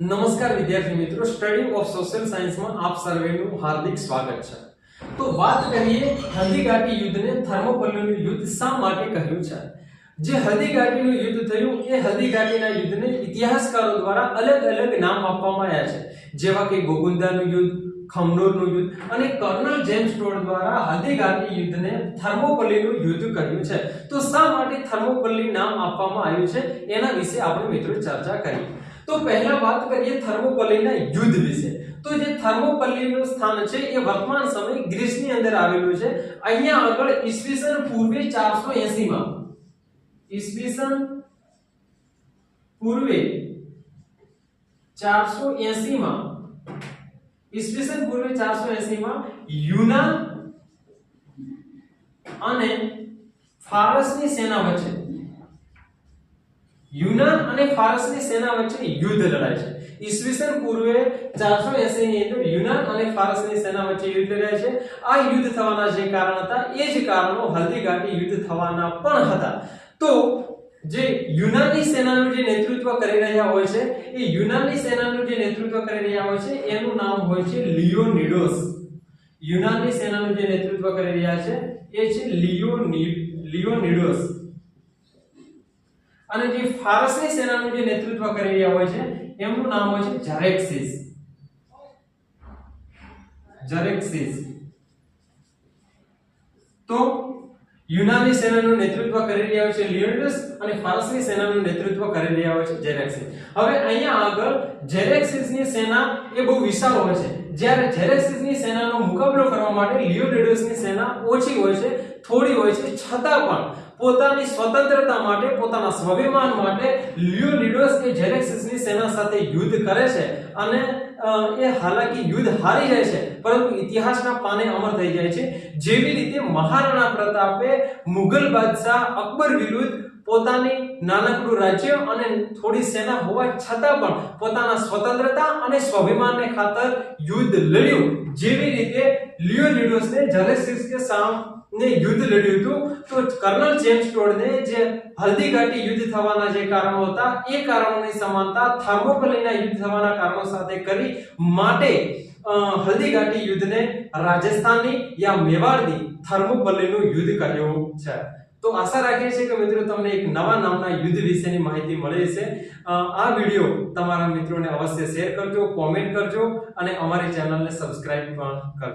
નમસ્કાર વિદ્યાર્થી મિત્રો સ્ટડી ઓફ સોશિયલ સાયન્સમાં આપ સર્વેનું હાર્દિક સ્વાગત છે. તો વાત કરીએ હલ્દીઘાટી યુદ્ધને થર્મોપલ્લીનું યુદ્ધ શા માટે કહ્યું છે? જે હલ્દીઘાટીનું યુદ્ધ થયું, એ હલ્દીઘાટીના યુદ્ધને ઇતિહાસકારો દ્વારા અલગ અલગ નામ આપવામાં આવ્યા છે. જેવા કે ગોગુંદાનું યુદ્ધ, ખમનોરનું યુદ્ધ અને કર્નલ જેમ્સ ટોડ દ્વારા હલ્દીઘાટી યુદ્ધને થર્મોપલ્લીનું યુદ્ધ કહ્યું છે. તો શા માટે થર્મોપલ્લી નામ આપવામાં આવ્યું છે? એના વિશે આપણે મિત્રો ચર્ચા કરીએ. તો પહેલા વાત કરીએ થર્મોપલ્લીના યુદ્ધ વિશે. તો જે થર્મોપલ્લીનું સ્થાન છે, એ વર્તમાન સમય ગ્રીસની અંદર આવેલું છે. અહીંયા આગળ ઈસવીસન પૂર્વે 480 માં ઈસવીસન પૂર્વે 480 માં ઈસવીસન પૂર્વે 480 માં યુનાન અને ફારસની સેના વચ્ચે યુનાન અને ફારસની સેના વચ્ચે યુદ્ધ લડાય છે. ઈસવીસન પૂર્વે 480 ની અંદર યુનાન અને ફારસની સેના વચ્ચે યુદ્ધ લડાય છે. આ યુદ્ધ થવાના જે કારણ હતા, એ જ કારણો હલ્દીઘાટી યુદ્ધ થવાના પણ હતા. તો જે યુનાની સેનાનું જે નેતૃત્વ કરી રહ્યા હોય છે, એ યુનાની સેનાનું જે નેતૃત્વ કરી રહ્યા હોય છે, એનું નામ હોય છે લિયોનિડોસ. યુનાની સેનાનું જે નેતૃત્વ કરી રહ્યા છે, એ છે લિયોની, લિયોનિડોસ. અને જે ફારસની સેનાનું જે નેતૃત્વ કરી રહ્યા હોય છે, એમનું નામ હોય છે જરેક્સિસ જરેક્સિસ તો યુનાની સેનાનું નેતૃત્વ કરી રહ્યા હોય છે લિયોનિડસ અને ફારસની સેનાનું નેતૃત્વ કરી રહ્યા હોય છે જેરેક્સિસ હવે અહીંયા આગળ જેરેક્સિસની સેના એ બહુ વિશાળ હોય છે. જ્યારે જેરેક્સિસની સેનાનો મુકાબલો કરવા માટે લિયોનિડસની સેના ઓછી હોય છે, થોડી હોય છે, છતાં પણ પોતાની સ્વતંત્રતા માટે, પોતાના સ્વાભિમાન માટે લિયોનિડોસ કે જેરેક્સિસની સેના સાથે યુદ્ધ કરે છે અને એ હાલાકી યુદ્ધ હારી જાય છે. પરંતુ ઇતિહાસના પાને અમર થઈ જાય છે. જેવી રીતે મહારાણા પ્રતાપે મુઘલ બાદશાહ અકબર વિરુદ્ધ પોતાની નાનકડું રાજ્ય અને થોડી સેના હોવા છતાં પણ પોતાના સ્વતંત્રતા અને સ્વાભિમાનને ખાતર યુદ્ધ લડ્યું. જેવી રીતે લિયોનિડોસને જેરેક્સિસની સામે યુદ્ધ લડ્યું હતું, તો કર્નલ જેમ્સ ટોડને જે હલ્દીઘાટી યુદ્ધ થવાના જે કારણો હતા, એ કારણોની સમાનતા થર્મોપલીના યુદ્ધ થવાના કારણો સાથે કરી માટે હલ્દી હલ્દીઘાટી યુદ્ધને રાજસ્થાનની યા મેવાડની થર્મોપલીનું યુદ્ધ કહ્યું છે. તો આશા રાખીએ છીએ કે મિત્રો તમને એક નવા નામના યુદ્ધ વિશેની માહિતી મળી છે આ વીડિયો તમારા મિત્રોને અવશ્ય શેર કરજો, કોમેન્ટ કરજો અને અમારી ચેનલને સબસ્ક્રાઇબ પણ કરજો.